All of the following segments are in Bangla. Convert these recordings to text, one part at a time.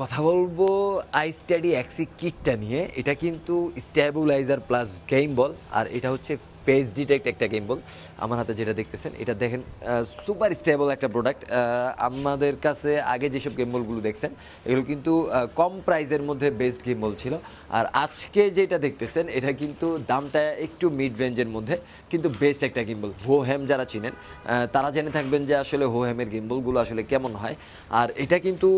কথা বলব আই স্টাডি অ্যাক্সি কিটটা নিয়ে। এটা কিন্তু স্ট্যাবুলাইজার প্লাস গেম বল আর এটা হচ্ছে ফেস ডিটেক্ট একটা গেম বল। আমার হাতে যেটা দেখতেছেন, এটা দেখেন সুপার স্টেবল একটা প্রোডাক্ট আমাদের কাছে আগে যেসব গেম বলগুলো দেখছেন, এগুলো কিন্তু কম প্রাইসের মধ্যে বেস্ট গেম বল ছিল। আর আজকে যেটা দেখতেছেন, এটা কিন্তু দামটা একটু মিড রেঞ্জের মধ্যে, কিন্তু বেস্ট একটা গিম্বল হো হ্যাম যারা চিনেন তারা জেনে থাকবেন যে আসলে হো হ্যামের গিম্বলগুলো আসলে কেমন হয়। আর এটা কিন্তু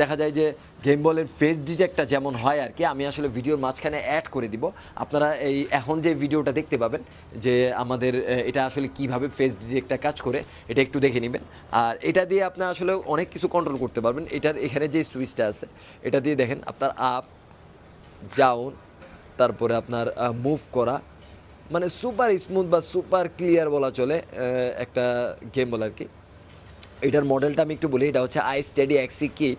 দেখা যায় যে গেম বলের ফেস ডিটেক্টটা যেমন হয় আর কি, আমি আসলে ভিডিওর মাঝখানে অ্যাড করে দিব। আপনারা এই এখন যে ভিডিওটা দেখতে পাবেন, যে আমাদের এটা আসলে কীভাবে ফেস ডিটেক্টটা কাজ করে, এটা একটু দেখে নেবেন। আর এটা দিয়ে আপনি আসলে অনেক কিছু কন্ট্রোল করতে পারবেন। এটার এখানে যে সুইচটা আছে, এটা দিয়ে দেখেন আপনার আপ ডাউন তারপরে আপনার মুভ করা। মানে সুপার স্মুথ বা সুপার ক্লিয়ার বলা চলে একটা গেম বল আর কি। এটার মডেলটা আমি একটু বলি, এটা হচ্ছে আই স্টেডি অ্যাক্সি কিট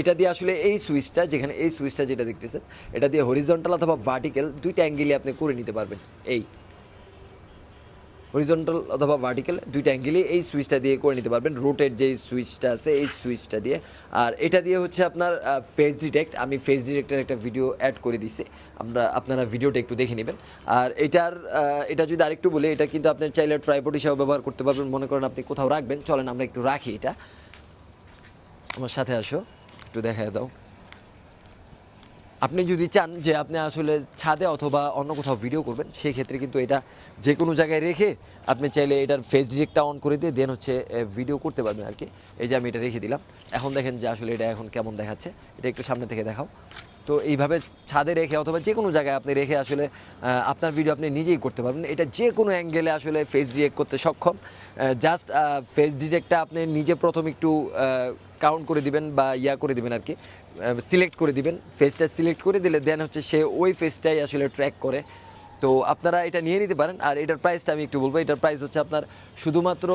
এটা দিয়ে আসলে এই সুইচটা, যেখানে এই সুইচটা যেটা দেখতেছেন, এটা দিয়ে হরিজন্টাল অথবা ভার্টিক্যাল দুইটা অ্যাঙ্গেলই আপনি করে নিতে পারবেন। এই। হরিজন্টাল অথবা ভার্টিক্যাল দুইটা অ্যাঙ্গেলই এই সুইচটা দিয়ে করে নিতে পারবেন। রোটের যে সুইচটা আছে, এই সুইচটা দিয়ে। আর এটা দিয়ে হচ্ছে আপনার ফেস ডিটেক্ট আমি ফেস ডিটেক্টের একটা ভিডিও অ্যাড করে দিছি। আমরা, আপনারা ভিডিওটা একটু দেখে নেবেন। আর এটার এটা যদি আরেকটু বলি, এটা কিন্তু আপনি চাইলে ট্রাইপড হিসাবে ব্যবহার করতে পারবেন। মনে করেন আপনি কোথাও রাখবেন। চলেন আমরা একটু রাখি এটা। আমার সাথে আসো। একটু দেখা দাও। আপনি যদি চান যে আপনি আসলে ছাদে অথবা অন্য কোথাও ভিডিও করবেন, সেক্ষেত্রে কিন্তু এটা যে কোনো জায়গায় রেখে আপনি চাইলে এটার ফেস ডিরেক্টটা অন করে দিয়ে দেন হচ্ছে ভিডিও করতে পারবেন আর কি এই যে আমি এটা রেখে দিলাম। এখন দেখেন যে আসলে এটা এখন কেমন দেখাচ্ছে। এটা একটু সামনে থেকে দেখাও। তো এইভাবে ছাদে রেখে অথবা যে কোনো জায়গায় আপনি রেখে আসলে আপনার ভিডিও আপনি নিজেই করতে পারবেন। এটা যে কোনো অ্যাঙ্গেলে আসলে ফেস ডিরেক্ট করতে সক্ষম। জাস্ট ফেস ডিরেক্টটা আপনি নিজে প্রথম একটু কাউন্ট করে দিবেন বা ইয়া করে দিবেন আর কি। সিলেক্ট করে দিবেন। ফেসটা সিলেক্ট করে দিলে দেন হচ্ছে সে ওই ফেসটাই আসলে ট্র্যাক করে। তো আপনারা এটা নিয়ে নিতে পারেন। আর এটার প্রাইসটা আমি একটু বলব। এটার প্রাইস হচ্ছে আপনার শুধুমাত্র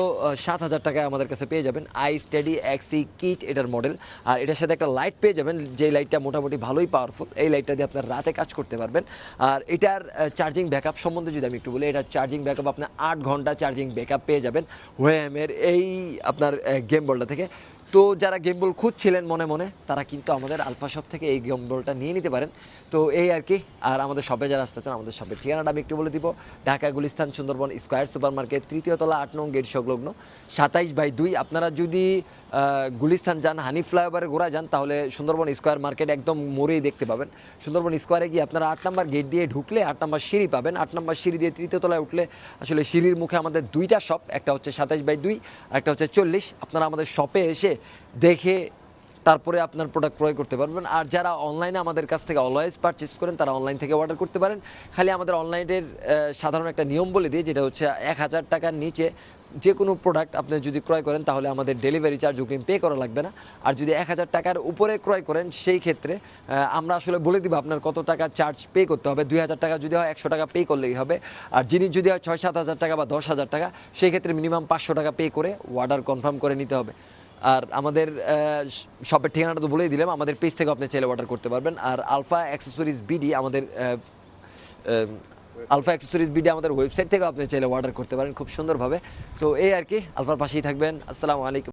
সাত হাজার টাকায় আমাদের কাছে পেয়ে যাবেন আই স্টাডি এক্সি কিট এটার মডেল আর এটার সাথে একটা লাইট পেয়ে যাবেন, যে লাইটটা মোটামুটি ভালোই পাওয়ারফুল এই লাইটটা দিয়ে আপনার রাতে কাজ করতে পারবেন। আর এটার চার্জিং ব্যাকআপ সম্বন্ধে যদি আমি একটু বলি, এটার চার্জিং ব্যাকআপ আপনার আট ঘণ্টা চার্জিং ব্যাকআপ পেয়ে যাবেন। ওয়েমের এই আপনার গেম বলটা থেকে। তো যারা গেম বল খুঁজছিলেন মনে মনে, তারা কিন্তু আমাদের আলফা শপ থেকে এই গেম বলটা নিয়ে নিতে পারেন। তো এই আর কি, আর আমাদের শপে যারা আসতে চান, আমাদের শপের ঠিকানাটা আমি একটু বলে দিব। Dhaka, Gulistan, Sundarban square super market তৃতীয় তলা আট নং গেট সংলগ্ন, সাতাইশ বাই দুই। আপনারা যদি গুলিস্তান যান হানি ফ্লাইওভারে ঘোরা যান, তাহলে সুন্দরবন স্কোয়ার মার্কেট একদম মোড়েই দেখতে পাবেন। সুন্দরবন স্কোয়ারে গিয়ে আপনারা আট নম্বর গেট দিয়ে ঢুকলে আট নম্বর সিঁড়ি পাবেন। আট নম্বর সিঁড়ি দিয়ে তৃতীয় তলায় উঠলে আসলে সিঁড়ির মুখে আমাদের দুইটা শপ একটা হচ্ছে সাতাইশ বাই দুই, আর একটা হচ্ছে চল্লিশ। আপনারা আমাদের শপে এসে দেখে তারপরে আপনার প্রোডাক্ট ক্রয় করতে পারবেন। আর যারা অনলাইনে আমাদের কাছ থেকে অলওয়েজ পারচেস করেন, তারা অনলাইন থেকে অর্ডার করতে পারেন। খালি আমাদের অনলাইনের সাধারণ একটা নিয়ম বলে দিই, যেটা হচ্ছে এক হাজার টাকার নিচে যে কোনো প্রোডাক্ট আপনি যদি ক্রয় করেন, তাহলে আমাদের ডেলিভারি চার্জ অগ্রিম পে করা লাগবে না। আর যদি এক হাজার টাকার উপরে ক্রয় করেন, সেই ক্ষেত্রে আমরা আসলে বলে দিব আপনার কত টাকা চার্জ পে করতে হবে। দুই হাজার টাকা যদি হয়, একশো টাকা পে করলেই হবে। আর জিনিস যদি হয়, ছয় সাত হাজার টাকা বা দশ হাজার টাকা, সেই ক্ষেত্রে মিনিমাম পাঁচশো টাকা পে করে অর্ডার কনফার্ম করে নিতে হবে। আর আমাদের শপের ঠিকানাটা তো বলেই দিলাম, আমাদের পেজ থেকে আপনি চাইলে অর্ডার করতে পারবেন। আর আলফা অ্যাক্সেসরিজ বিডি আমাদের আলফা অ্যাক্সেসরিজ বিডি আমাদের ওয়েবসাইট থেকে আপনি চাইলে অর্ডার করতে পারেন খুব সুন্দরভাবে। তো এই আর কি, আলফার পাশেই থাকবেন। আসসালামু আলাইকুম।